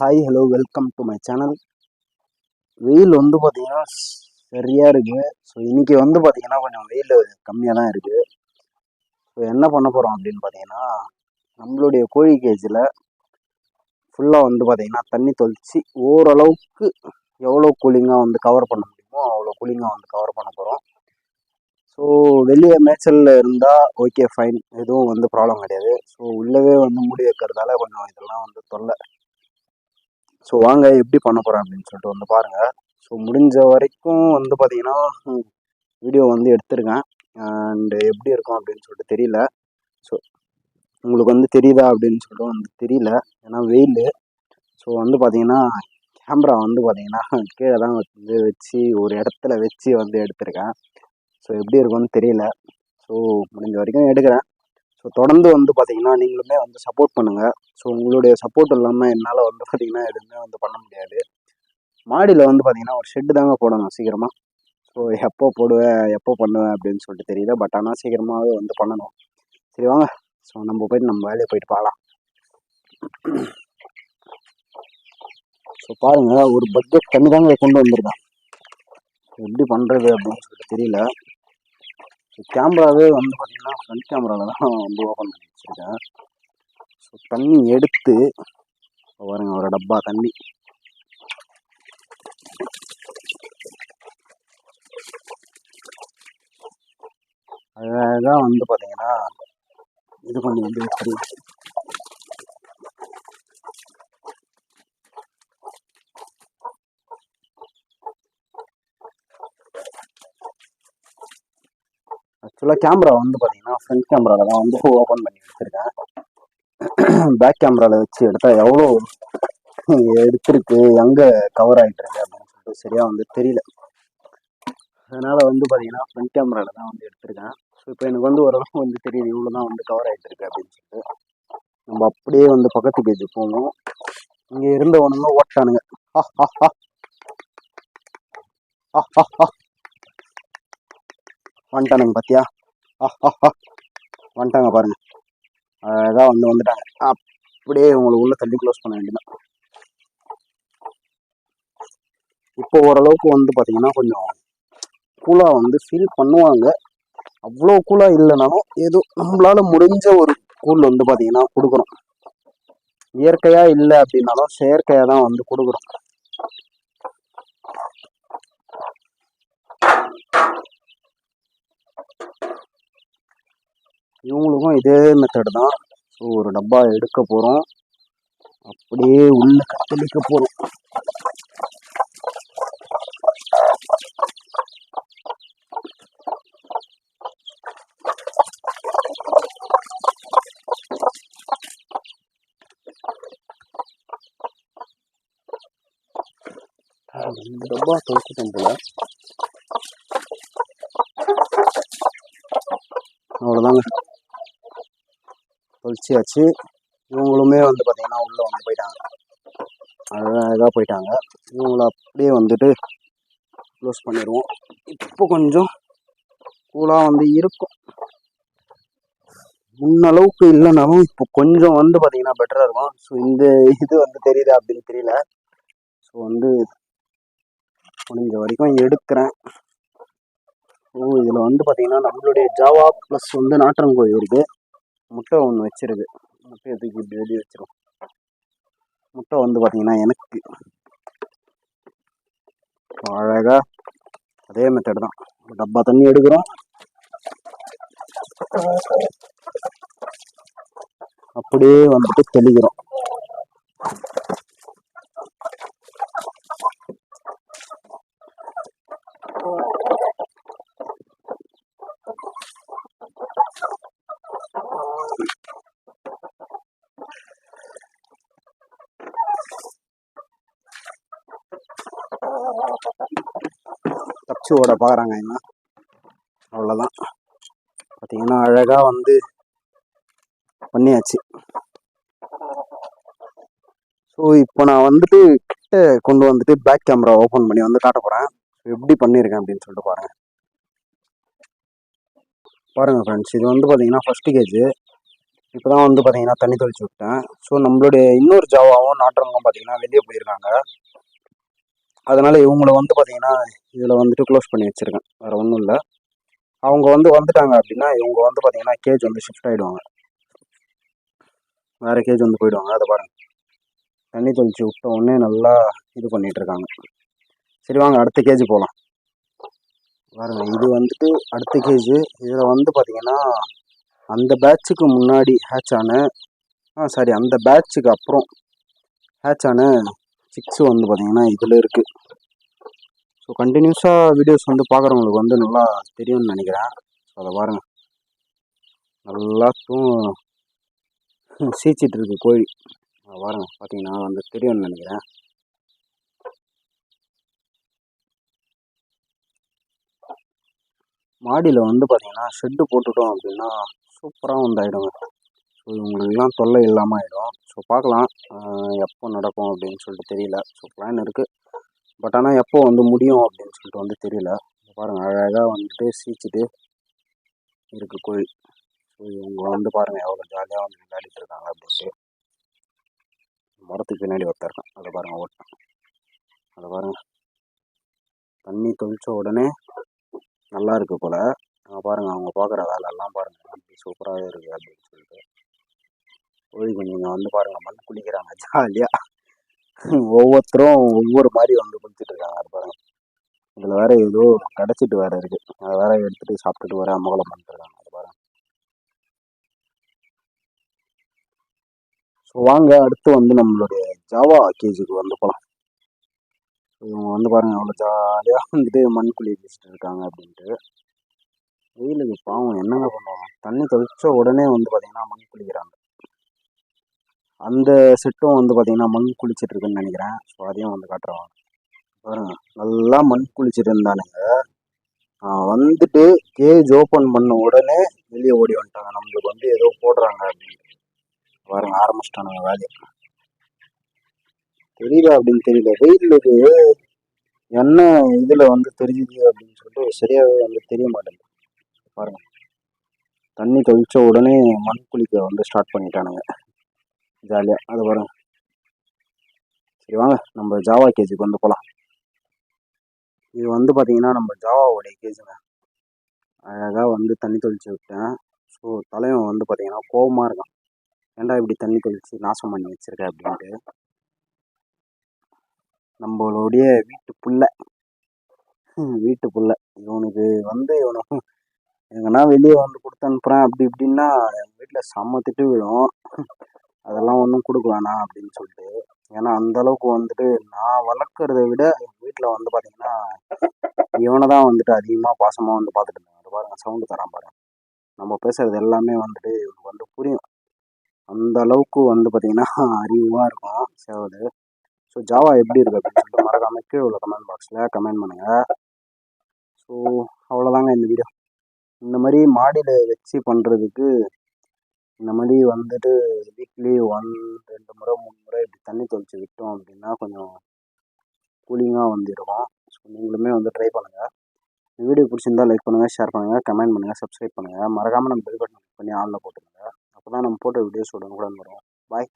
Hi hello welcome to my channel வெயில் வந்து பார்த்தீங்கன்னா சரியாக இருக்குது ஸோ இன்றைக்கி வந்து பார்த்தீங்கன்னா கொஞ்சம் வெயில் கம்மியாக தான் இருக்குது ஸோ என்ன பண்ண போகிறோம் அப்படின்னு பார்த்தீங்கன்னா நம்மளுடைய கோழி கேஜில் ஃபுல்லாக வந்து பார்த்தீங்கன்னா தண்ணி தொளிச்சு ஓரளவுக்கு எவ்வளோ கூலிங்காக வந்து கவர் பண்ண முடியுமோ அவ்வளோ கூலிங்காக வந்து கவர் பண்ண போகிறோம் ஸோ வெளியே மேய்ச்சலில் இருந்தால் ஓகே ஃபைன் எதுவும் வந்து ப்ராப்ளம் கிடையாது. ஸோ உள்ளவே வந்து மூடி வைக்கிறதால கொஞ்சம் இதெல்லாம் வந்து தொல்லை. ஸோ வாங்க எப்படி பண்ண போகிறேன் அப்படின்னு சொல்லிட்டு வந்து பாருங்கள் ஸோ முடிஞ்ச வரைக்கும் வந்து பார்த்தீங்கன்னா வீடியோ வந்து எடுத்திருக்கேன். அண்டு எப்படி இருக்கும் அப்படின்னு சொல்லிட்டு தெரியல. ஸோ உங்களுக்கு வந்து தெரியுதா அப்படின்னு சொல்லிட்டு வந்து தெரியல. ஏன்னா வெயில். ஸோ வந்து பார்த்தீங்கன்னா கேமரா வந்து பார்த்தீங்கன்னா கீழே தான் வந்து வச்சு ஒரு இடத்துல வச்சு வந்து எடுத்திருக்கேன். ஸோ எப்படி இருக்கும்னு தெரியல. ஸோ முடிஞ்ச வரைக்கும் எடுக்கிறேன். ஸோ தொடர்ந்து வந்து பார்த்தீங்கன்னா நீங்களுமே வந்து சப்போர்ட் பண்ணுங்கள் ஸோ உங்களுடைய சப்போர்ட் இல்லாமல் என்னால் வந்து பார்த்தீங்கன்னா எதுவுமே வந்து பண்ண முடியாது. மாடியில் வந்து பார்த்தீங்கன்னா ஒரு ஷெட்டு தாங்க போடணும் சீக்கிரமாக ஸோ எப்போ போடுவேன் எப்போ பண்ணுவேன் அப்படின்னு சொல்லிட்டு தெரியல. பட் ஆனால் சீக்கிரமாகவே வந்து பண்ணணும். சரி வாங்க. ஸோ நம்ம போயிட்டு நம்ம வேலையை போயிட்டு பார்க்கலாம் ஸோ பாருங்கள் ஒரு பட்ஜெட் தண்ணி தாங்க கொண்டு வந்திருக்கேன். எப்படி பண்ணுறது அப்படின்னு சொல்லிட்டு தெரியல. கேமராவே வந்து பார்த்தீங்கன்னா ஃப்ரண்ட் கேமராவில் தான் வந்து ஓப்பன் பண்ணி வச்சுருக்கேன். ஸோ தண்ணி எடுத்து பாருங்க ஒரு டப்பா தண்ணி. அழகாக வந்து பார்த்தீங்கன்னா இது பண்ணி வந்து ஆக்சுவலாக கேமரா வந்து பார்த்தீங்கன்னா ஃப்ரண்ட் கேமராவில் தான் வந்து ஓப்பன் பண்ணி வச்சுருக்கேன். பேக் கேமராவில் வச்சு எடுத்தால் எவ்வளோ எடுத்திருக்கு எங்கே கவர் ஆகிட்டு இருக்கு அப்படின்னு சொல்லிட்டு சரியாக வந்து தெரியல. அதனால் வந்து பார்த்தீங்கன்னா ஃப்ரண்ட் கேமராவில் தான் வந்து எடுத்திருக்கேன். ஸோ இப்போ எனக்கு வந்து ஓரளவு வந்து தெரியுது இவ்வளோ தான் வந்து கவர் ஆகிட்டு இருக்கு அப்படின்னு சொல்லிட்டு. நம்ம அப்படியே வந்து பக்கத்து பேஜ் போவோம் இங்கே இருந்தவனுங்க ஓட்டானுங்க. ஹா ஹா ஹா. ஆ ஹா ஆ வந்துட்டானுங்க பார்த்தியா வந்துட்டாங்க பாருங்க. அழகாக வந்து வந்துட்டாங்க. அப்படியே உங்களுக்கு உள்ள தள்ளி க்ளோஸ் பண்ண வேண்டியதான் இப்போ ஓரளவுக்கு வந்து பார்த்தீங்கன்னா கொஞ்சம் கூலாக வந்து ஃபீல் பண்ணுவாங்க. அவ்வளோ கூலாக இல்லைனாலும் ஏதோ நம்மளால முடிஞ்ச ஒரு கூல் வந்து பார்த்தீங்கன்னா கொடுக்குறோம் இயற்கையாக இல்லை அப்படின்னாலும் செயற்கையாக தான் வந்து கொடுக்குறோம் இவங்களுக்கும் இதே மெத்தடு தான். ஸோ ஒரு டப்பா எடுக்க போகிறோம் அப்படியே உள்ள கத்தளிக்க போகிறோம் இந்த டப்பா தொலைச்சிட்டோம் போல. அவ்வளோதாங்க தொலைச்சியாச்சு இவங்களுமே வந்து பார்த்தீங்கன்னா உள்ளே வந்து போயிட்டாங்க. அழகாக போயிட்டாங்க. இவங்கள அப்படியே வந்துட்டு க்ளோஸ் பண்ணிடுவோம் இப்போ கொஞ்சம் கூலாக வந்து இருக்கும். முன்னளவுக்கு இல்லைனாலும் இப்போ கொஞ்சம் வந்து பார்த்தீங்கன்னா பெட்டராக இருக்கும். ஸோ இந்த இது வந்து தெரியுது அப்படின்னு தெரியல. ஸோ வந்து முடிஞ்ச வரைக்கும் எடுக்கிறேன். ஸோ இதில் வந்து பார்த்தீங்கன்னா நம்மளுடைய ஜாவா ப்ளஸ் வந்து நாற்றங்கோழி இருக்குது முட்டை ஒன்று வச்சிருக்கு முட்டையை தூக்கி இப்படி வெளியே வச்சிரும். முட்டை வந்து பார்த்தீங்கன்னா எனக்கு அழகாக அதே மெத்தட் தான். டப்பா தண்ணி எடுக்கிறோம். அப்படியே வந்துட்டு தெளிக்கிறோம். தப்பிச்சு ஓட பார்க்குறாங்க என்ன அவ்வளோதான் பார்த்தீங்கன்னா அழகாக வந்து பண்ணியாச்சு. ஸோ இப்போ நான் வந்துட்டு கிட்ட கொண்டு வந்துட்டு பேக் கேமரா ஓப்பன் பண்ணி வந்து காட்ட போகிறேன் எப்படி பண்ணியிருக்கேன் அப்படின்னு சொல்லிட்டு பாருங்கள் பாருங்கள் ஃப்ரெண்ட்ஸ் இது வந்து பார்த்தீங்கன்னா ஃபஸ்ட்டு கேஜு இப்போ தான் வந்து பார்த்தீங்கன்னா தண்ணி தெளிச்சு விட்டேன். ஸோ நம்மளுடைய இன்னொரு ஜாவாவும் நாட்டுறவங்க பார்த்தீங்கன்னா வெளியே போயிருக்காங்க. அதனால் இவங்கள வந்து பார்த்தீங்கன்னா இதில் வந்துட்டு க்ளோஸ் பண்ணி வச்சிருக்கேன். வேறு ஒன்றும் இல்லை. அவங்க வந்து வந்துட்டாங்க அப்படின்னா இவங்க வந்து பார்த்தீங்கன்னா கேஜ் வந்து ஷிஃப்ட் ஆகிடுவாங்க வேறு கேஜ் வந்து போயிடுவாங்க. அதை பாருங்கள் தண்ணி தெளிச்சு விட்ட உடனே நல்லா இது பண்ணிகிட்ருக்காங்க இருக்காங்க. சரி வாங்க அடுத்த கேஜ் போகலாம் பாருங்க இது வந்துட்டு அடுத்த கேஜ் இதில் வந்து பார்த்தீங்கன்னா அந்த பேட்சுக்கு முன்னாடி ஹேட்ச் ஆன ஆ சாரி அந்த பேட்சுக்கு அப்புறம் ஹேட்ச் ஆன சிக்ஸு வந்து பார்த்தீங்கன்னா இதில் இருக்குது ஸோ கண்டினியூஸாக வீடியோஸ் வந்து பார்க்குறவங்களுக்கு வந்து நல்லா தெரியும்னு நினைக்கிறேன். ஸோ அதை பாருங்கள் நல்லா தூ சீச்சிட்டு இருக்கு கோழி. அதை பாருங்க பார்த்தீங்கன்னா வந்து தெரியும்னு நினைக்கிறேன். மாடியில் வந்து பார்த்தீங்கன்னா ஷெட்டு போட்டுட்டோம் அப்படின்னா சூப்பராக வந்து ஆகிடுங்க ஸோ இவங்களுக்குலாம் தொல்லை இல்லாமல் ஆகிடும் ஸோ பார்க்கலாம். எப்போ நடக்கும் அப்படின்னு சொல்லிட்டு தெரியல. ஸோ பிளான் இருக்குது பட் ஆனால் எப்போ வந்து முடியும் அப்படின்னு சொல்லிட்டு வந்து தெரியல. பாருங்கள் அழகாக வந்துட்டு சீச்சிட்டு இருக்குது கோழி ஸோ இவங்க வந்து பாருங்கள் எவ்வளோ ஜாலியாக வந்து விளையாடிட்டு இருக்காங்க அப்படின்ட்டு. மரத்துக்கு பின்னாடி ஒருத்தன் இருக்கான். அதை பாருங்கள் ஓட்டான் அதை பாருங்கள் தண்ணி தொளித்த உடனே நல்லா இருக்குது போல். பாருங்கள் அவங்க பார்க்குற வேலையெல்லாம் பாருங்கள் எப்படி சூப்பராகவே இருக்குது அப்படின்னு சொல்லிட்டு. கோழி கொஞ்சம் வந்து பாருங்க மண் குளிக்கிறாங்க ஜாலியா. ஒவ்வொருத்தரும் ஒவ்வொரு மாதிரி வந்து குளிச்சுட்டு இருக்காங்க பாருங்க. இதுல வேற ஏதோ கிடைச்சிட்டு வேற இருக்கு. அதை வேற எடுத்துட்டு சாப்பிட்டுட்டு வேற அமகலம் பண்ணிட்டு இருக்காங்க அது பாருங்க. ஸோ வாங்க அடுத்து வந்து நம்மளுடைய ஜாவா கேஜுக்கு வந்து போகலாம் இவங்க வந்து பாருங்க அவ்வளோ ஜாலியாக வந்துட்டு மண் குழி வச்சுட்டு இருக்காங்க அப்படின்ட்டு. வெயிலுக்கு பாவம் என்னங்க பண்ணுவாங்க? தண்ணி தொலைச்ச உடனே வந்து பார்த்தீங்கன்னா மண் குளிக்கிறாங்க. அந்த செட்டும் வந்து பார்த்தீங்கன்னா மண் குளிச்சிட்டு இருக்குன்னு நினைக்கிறேன். ஸோ அதையும் வந்து காட்டுறோம் பாருங்க. நல்லா மண் குளிச்சுட்டு இருந்தானுங்க வந்துட்டு கேஜ் ஓப்பன் பண்ண உடனே வெளியே ஓடி வந்துட்டாங்க. நம்மளுக்கு வந்து ஏதோ போடுறாங்க அப்படின்னு. பாருங்க ஆரம்பிச்சிட்டானுங்க வேலையை. தெரியல அப்படின்னு தெரியல. வெயிலுக்கு என்ன இதில் வந்து தெரிஞ்சுது அப்படின்னு சொல்லிட்டு சரியாகவே வந்து தெரிய மாட்டேங்குது. பாருங்க. தண்ணி தொழிச்ச உடனே மண் குளிக்க வந்து ஸ்டார்ட் பண்ணிட்டானுங்க. ஜாலியாக அது பாருங்கள் சரி வாங்க. நம்ம ஜாவா கேஜுக்கு வந்து போகலாம் இது வந்து பார்த்தீங்கன்னா நம்ம ஜாவாவுடைய கேஜுங்க அழகாக வந்து தண்ணி தெளித்து விட்டேன். ஸோ தலைவன் வந்து பார்த்தீங்கன்னா கோவமாக இருக்கான். ஏன்டா இப்படி தண்ணி தெளித்து நாசம் பண்ணி வச்சுருக்க? அப்படின்ட்டு. நம்மளுடைய வீட்டு புள்ள. வீட்டு புள்ள. இவனுக்கு வந்து இவனுக்கு எங்கன்னா வெளியே வந்து கொடுத்து அனுப்புகிறேன் அப்படி இப்படின்னா எங்கள் வீட்டில் செம்ம திட்டு விழும். அதெல்லாம் ஒன்றும் கொடுக்க வேணாம் அப்படின்னு சொல்லிட்டு. ஏன்னா அந்த அளவுக்கு வந்துட்டு நான் வளர்க்குறத விட எங்கள் வீட்டில் வந்து பார்த்தீங்கன்னா இவனை தான் வந்துட்டு அதிகமாக பாசமாக வந்து பார்த்துட்டு இருந்தாங்க பாருங்க சவுண்டு தரான் பாருங்க. நம்ம பேசுறது எல்லாமே வந்துட்டு இவனுக்கு வந்து புரியும். அந்த அளவுக்கு வந்து பார்த்தீங்கன்னா அறிவாக இருக்கும் சேவது ஸோ ஜாவா எப்படி இருக்கு அப்படின்னு சொல்லிட்டு மறக்காம கீழே உள்ள கமெண்ட் பாக்ஸில் கமெண்ட் பண்ணுங்கள் ஸோ அவ்வளோதாங்க இந்த வீடியோ இந்த மாதிரி மாடியில் வச்சு பண்ணுறதுக்கு இந்த மாதிரி வந்துட்டு வீக்லி ஒன் ரெண்டு முறை மூணு முறை இப்படி தண்ணி தெளித்து விட்டோம் அப்படின்னா கொஞ்சம் கூலிங்காக வந்து இருக்கும் ஸோ நீங்களுமே வந்து ட்ரை பண்ணுங்கள் இந்த வீடியோ பிடிச்சிருந்தா லைக் பண்ணுங்கள் ஷேர் பண்ணுங்கள் கமெண்ட் பண்ணுங்கள் சப்ஸ்கிரைப் பண்ணுங்கள் மறக்காமல் நம்ம பெல் பட்டன் பண்ணி ஆனில் போட்டுருங்க அப்போ தான் நம்ம போட்ட வீடியோஸ் உடனுக்குடன் வரும். பாய்